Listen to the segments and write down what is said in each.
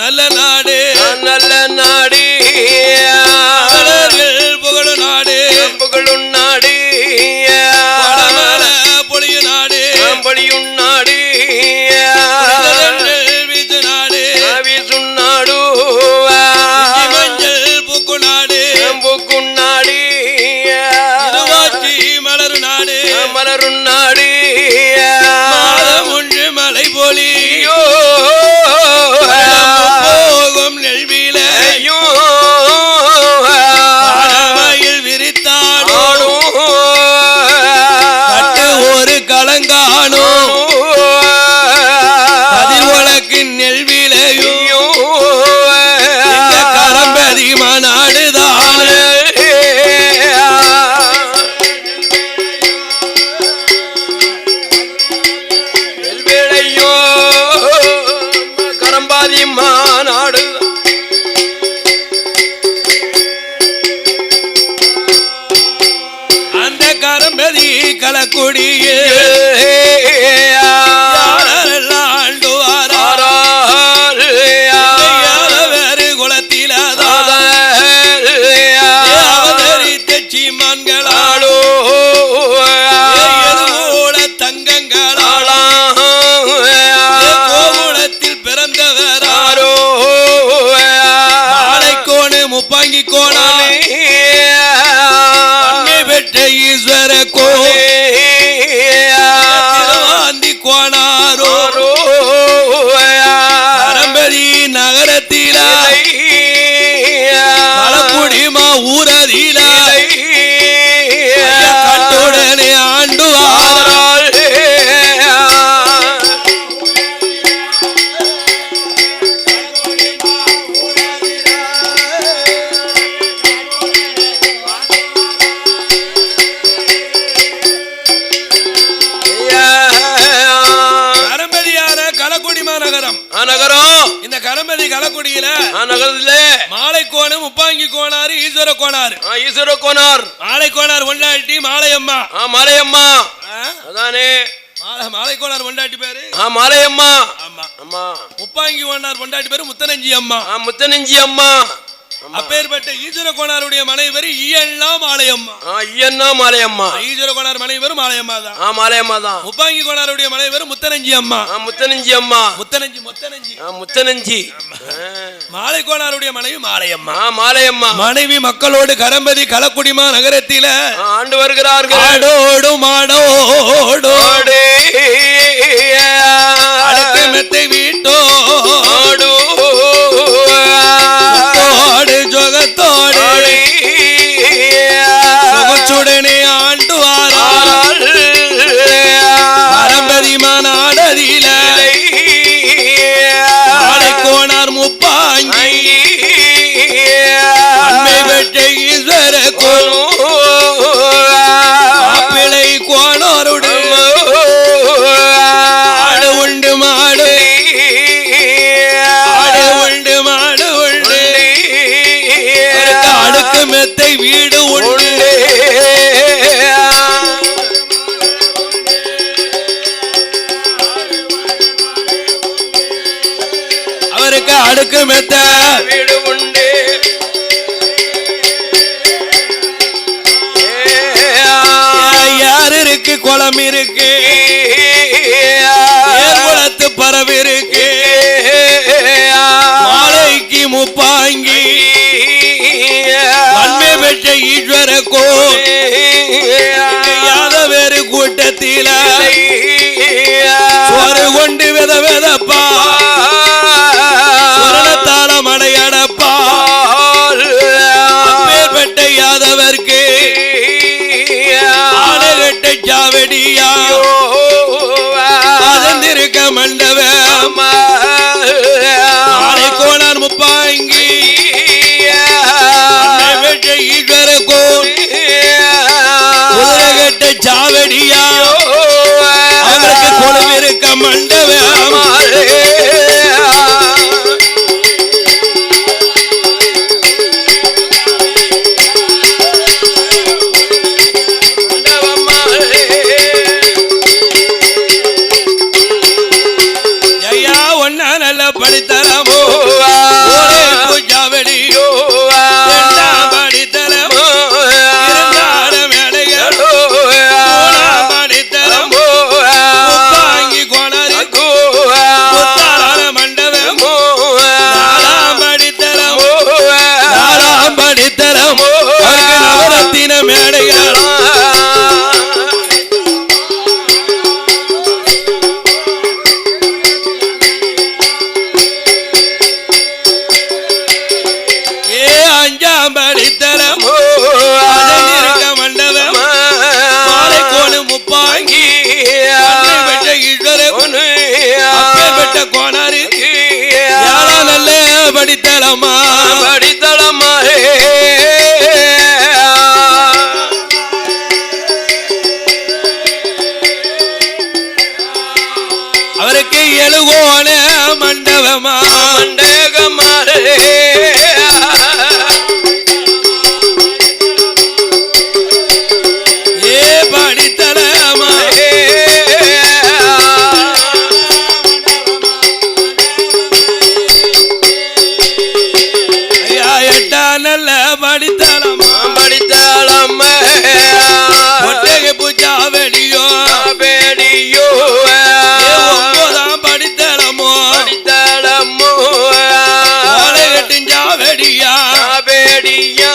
நல்ல நல்ல தங்கங்களா கோகுலத்தில் பிறந்தவரா ஆலைக்கோணு முப்பாங்கி கோணாலே இந்த கரம்பதி கலக்குடியில நகரத்துல மாலை கோணு முப்பாங்கி கோணாறு ஈஸ்வர கோணாறு ஈஸ்வர கோனார் மாலை கோணார் ஒண்டாட்டி மாலையம்மா. ஆ மலையம்மா? அதானே. மாலை கோணார் ஒண்டாட்டி பேரு? மலையம்மா. ஆமா. அம்மா. முப்பாங்கி கோணார் ஒண்டாட்டி பேரு முத்தனஞ்சி அம்மா. முத்தனஞ்சி அம்மா. அப்பேற்பட்ட ஈஸ்வர கோணாருடைய மனைவி பேரு ஈயல்லாம் மாலையம்மா. ஆ ஐயன்னா மாலையம்மா. ஈஸ்வர கோணார் மனைவி பேரு மாலையம்மா தான். ஆ மாலையம்மா தான். முப்பாங்கி கோணாருடைய மனைவி பேரு முத்தனஞ்சி அம்மா. முத்தனஞ்சி அம்மா. முத்தனஞ்சி முத்தனஞ்சி. முத்தனஞ்சி. மாலை கோணாருடைய மனைவி மாலையம்மா. மாலையம்மா. மனைவி மக்களோடு கரம்பதி கலக்குடிமா நகரத்தில ஆண்டு வருகிறார்கள். ஆடோடு மாடோடு. அடுக்கு மெத்தை வீட்டோ உடனே ஆண்டு வாரா பரம்பதி மாநாடதில கோணார் முப்பாங்கி. பெற்ற ஈஸ்வர கோலும் இருக்கு நல்ல படித்தலமா ஒட்டகை பூஜா வெடியோ. ஏ ஒன்பதாம் படித்தலமோ ஓலை கட்டிஞ்சா வெடியா. அவருக்கு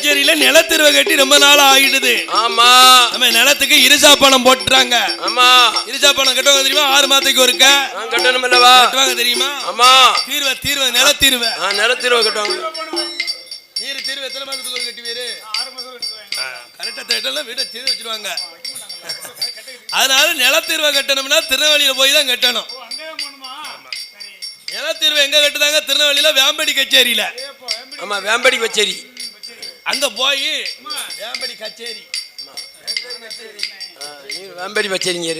கச்சேரியில நிலத்திருவ கட்டி ரொம்ப நாள் ஆயிடுது ஆமா. நம்ம நிலத்துக்கு இருசா பணம் போட்டுறாங்க. ஆமா. இருசா பணம் கட்டுவாங்க தெரியுமா? ஆறு மாதத்துக்கு ஒருக்க. நான் கட்டணும் அல்லவா கட்டுவாங்க தெரியுமா? ஆமா. தீர்வ தீர்வ நிலத்தீர்வ. நான் நிலத்திருவ கட்டுவாங்க. நீர் தீர்வு எத்தனை மாதத்துக்கு ஒரு கட்டி வேறு கரெக்டா தேட்டெல்லாம் வீட்டை தீர்வு வச்சிருவாங்க. அதனால நிலத்தீர்வை கட்டணும்னா திருநெல்வேலியில போய் தான் கட்டணும். நிலத்தீர்வு எங்க கட்டுதாங்க? திருநெல்வேலியில வேம்படி கச்சேரியில. ஆமா வேம்படி கச்சேரி. அங்க போய் வேம்படி கச்சேரி. வேம்படி கச்சேரிங்க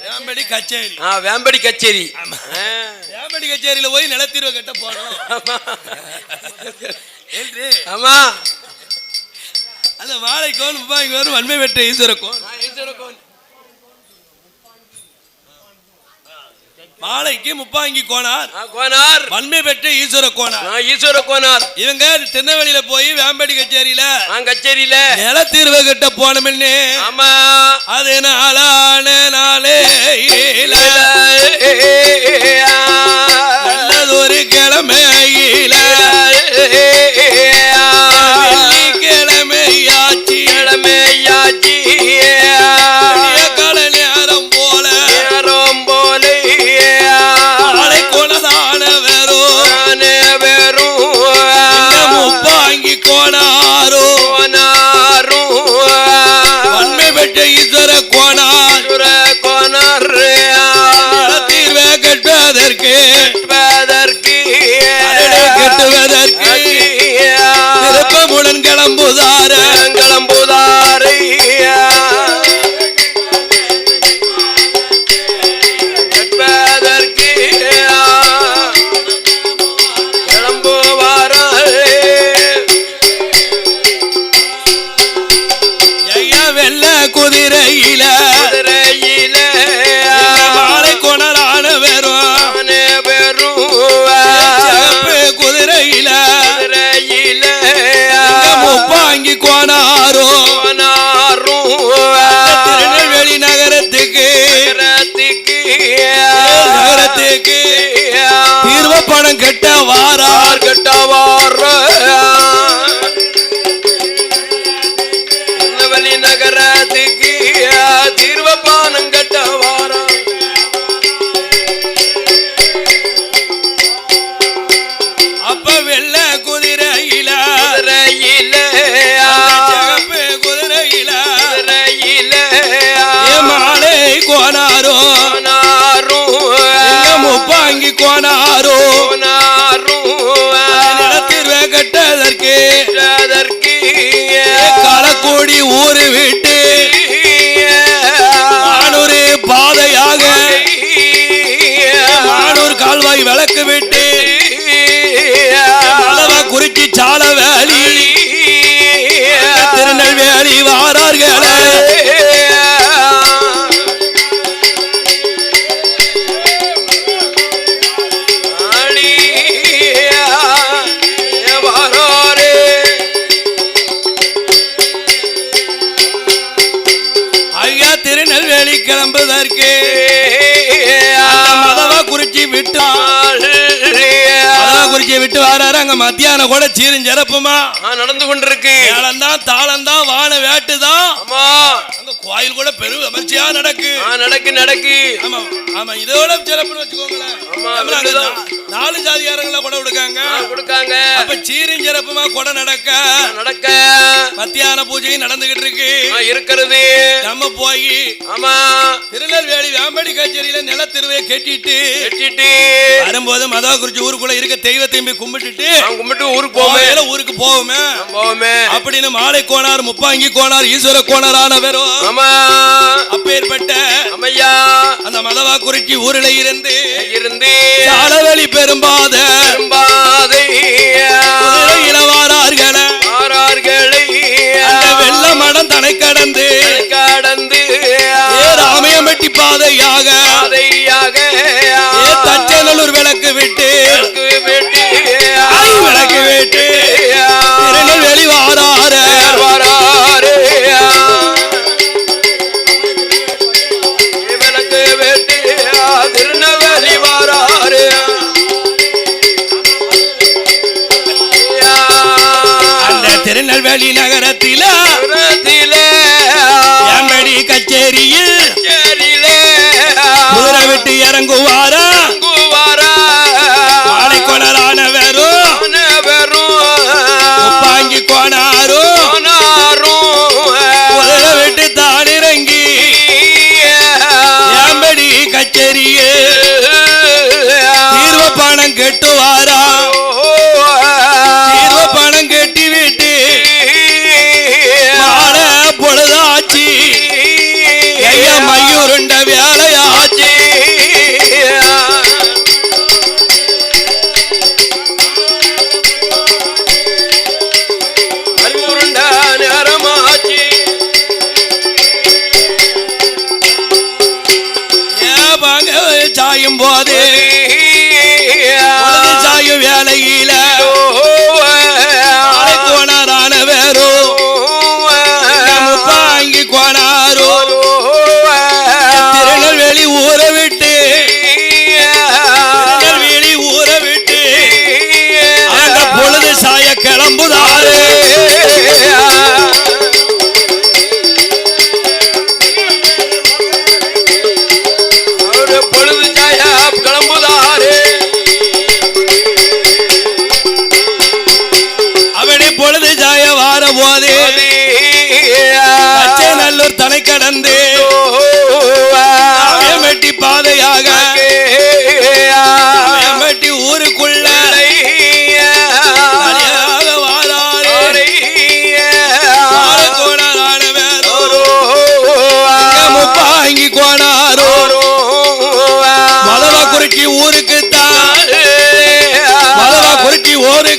வேம்படி கச்சேரி. ஆ வேம்படி கச்சேரி. வேம்படி கச்சேரியில போய் நிலத்தீர்வை கட்ட போனோம் ஆமா. அந்த வாழைக்கோன் முப்பாங்கி வரும் வன்மை பெற்ற ஈஸ்வரக்கோன் நான் ஈஸ்வர கோன். மாலைக்கு முப்பாங்கி கோனார் கோனார் வன்மை பெற்ற ஈஸ்வர கோனார் ஈஸ்வர கோனார் இவங்க திருநெல்வேலியில போய் வேம்படி கச்சேரியில கச்சேரியில நிலத்தீர்வு கிட்ட போனோம்னு ஆமா அது நாளான நாளே கிளம்புதா? கண்ணுக்கு தீர்வ பணம் கெட்ட வாரார் கெட்ட வார? வெளி நகரத்துக்கு தீர்வ பானம் கெட்ட வாரா? அப்ப வெள்ள குதிரையில ரயில குதிரையில ரயில மாலை கோலா கோனாரோ விட்டு வராரு அங்க மத்தியானம் கூட சீருஞ்சிறப்புமா நடந்து கொண்டிருக்கு. மேளம்தான் தாளம்தான் வான வேட்டுதான். ஆமா. அங்க கோயில் கூட பெரு விமர்சையா நடக்கு. நடக்கு நடக்கு. ஆமா ஆமா இதோட சிறப்புன்னு வச்சுக்கோங்களேன். நாலு ஜாதிகாரங்கள கூட கொடுக்காங்க. கொடுக்காங்க. அப்ப சீரும் சிறப்புமா கொடை நடக்க? நடக்க. மத்தியான பூஜையும் நடந்துகிட்டு இருக்கு. இருக்கிறது. நம்ம போய் ஆமா. திருநெல்வேலி வேம்படி கச்சேரியில நிலத்திருவையை கட்டிட்டு வெட்டிட்டு வரும்போது மதவ குறிச்சி ஊருக்குள்ள இருக்க தெய்வத்தையும் போய் கும்பிட்டுட்டு கும்பிட்டு ஊருக்கு போகையில ஊருக்கு போவோமே. போமே அப்படின்னு மாலை கோனார் முப்பாங்கி கோனார் ஈஸ்வர ஆமா. அப்பேற்பட்ட அம்மையா அந்த மதவா குறிச்சி ஊரில் இருந்து இருந்து சாலவெளி பெரும்பாத திரும்பாதை குதிரையில வாரார்களே ஆறார்களை வெள்ள மடம் தனை கடந்து கடந்து. ராமையம்பட்டி பாதையாக திருநெல்வேலி நகரத்தில. கச்சேரியில். குதிரை விட்டு இறங்கும் പറയുമ്പോൾ ஒரு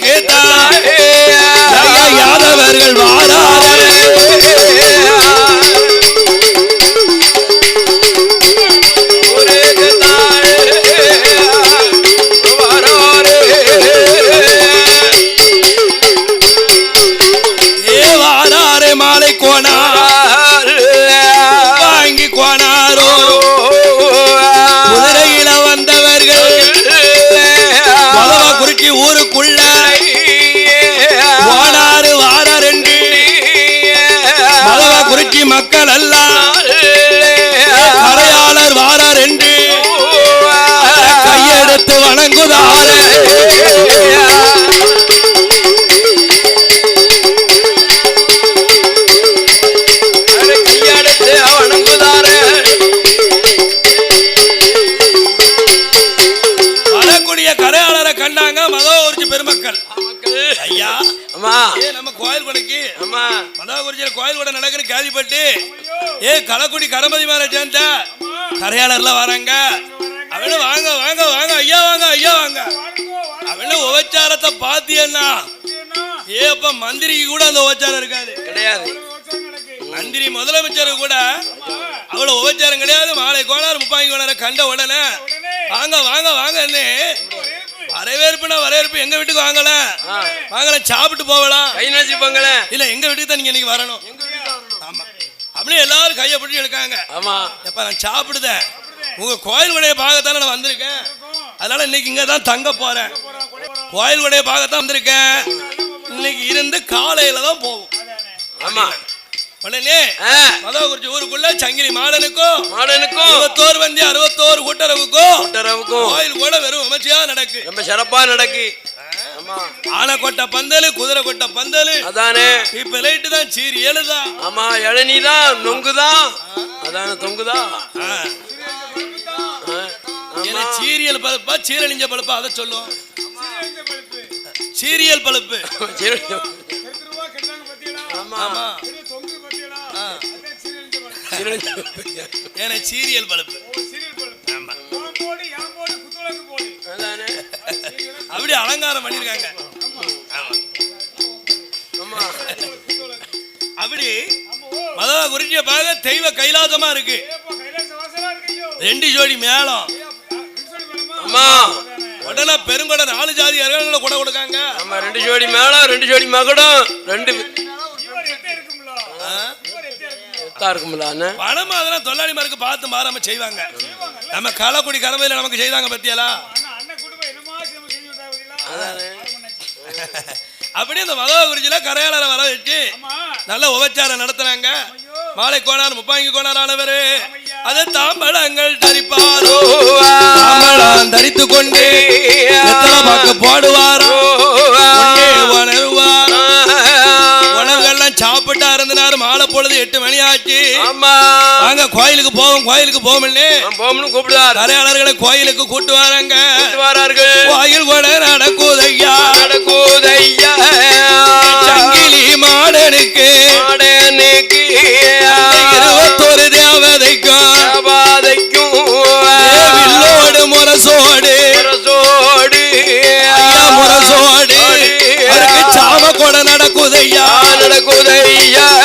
ஆமா ஏ நம்ம கோயில் கொடைக்கு. ஆமா மதாகுறிச்சியில கோயில் கூட நடக்குன்னு கேள்விப்பட்டு ஏ களக்குடி கரமதி மேல சேர்ந்த கரையாளர்லாம் வராங்க. அவனும் வாங்க வாங்க வாங்க ஐயா வாங்க ஐயா வாங்க. அவனும் உபச்சாரத்தை பாத்தியன்னா ஏ அப்ப மந்திரிக்கு கூட அந்த உபச்சாரம் இருக்காது. கிடையாது. மந்திரி முதலமைச்சர் கூட அவ்வளவு உபச்சாரம் கிடையாது. மாலை கோணார் முப்பாங்கி கோணார கண்ட உடனே வாங்க வாங்க வாங்கன்னு வரவேற்புனா வரவேற்பு. எங்க வீட்டுக்கு வாங்கல. வாங்கல சாப்பிட்டு போகலாம் கை நச்சு பொங்கல. இல்ல எங்க வீட்டுக்கு தான் நீங்க இன்னைக்கு வரணும். ஆமா. அப்படியே எல்லாரும் கையை பிடிச்சி எடுக்காங்க. ஆமா. எப்ப நான் சாப்பிடுதேன் உங்க கோயில் உடைய பாகத்தானே நான் வந்திருக்கேன். அதனால இன்னைக்கு இங்க தான் தங்க போறேன். கோயில் உடைய பாகத்தான் வந்திருக்கேன். இன்னைக்கு இருந்து காலையில தான் போகும் ஆமா. ஆ, மதகுறிச்சி ஊருக்குள்ள சங்கிலி மாடனுக்கும் மாடனுக்கும். இருபத்தோரு வண்டி அறுபத்தோரு கூட்டுறவுக்கும் கூட்டுறவுக்கும் கோயில் கூட வெறும் விமர்சையா நடக்கு. ரொம்ப சிறப்பா நடக்கு. ஆனை கொட்ட பந்தல் குதிரை கொட்ட பந்தல் அதானே. இப்ப லைட்டு தான் சீரி எழுதான் ஆமா இளநீதான் நொங்குதான் அதான தொங்குதான் சீரியல் பழுப்பா சீரழிஞ்ச பழுப்பா அதை சொல்லும் சீரியல் பழுப்பு. ஆமா. ஏன்னா சீரியல் பழுப்பு. அப்படி அலங்காரம் பண்ணிருக்காங்க. அப்படி மதவ குறிச்சிய பாக தெய்வ கைலாசமா இருக்கு. ரெண்டு ஜோடி மேளம். ஆமா. உடனே பெருங்கொடை நாலு ஜாதி அருகால கொடை கொடுக்காங்க. ஆமா ரெண்டு ஜோடி மேளம் ரெண்டு ஜோடி மகுடம் ரெண்டு எத்தா இருக்கும்ல பணம் அதெல்லாம் தொழிலாளிமாருக்கு பார்த்து மாறாம செய்வாங்க. நம்ம களக்குடி கடமையில நமக்கு செய்தாங்க பத்தியலா அப்படியே அந்த மதவ குறிச்சியில கரையாளரை வர வச்சு நல்ல உபச்சாரம் நடத்துனாங்க மாலை கோணார் முப்பாங்கி கோணார் ஆனவர். அது தாம்பழங்கள் தரிப்பாரோ. தரித்து கொண்டே பார்க்க பாடுவாரோ. சாப்பிட்டா இருந்தனாரு மாலை பொழுது எட்டு மணி ஆச்சு. ஆமா. வாங்க கோயிலுக்கு போவோம் கோயிலுக்கு போவோம்னு. போம்னு கூப்பிடுவார். கரையாளர்களை கோயிலுக்கு கூட்டு வராங்க. கோயில் கூட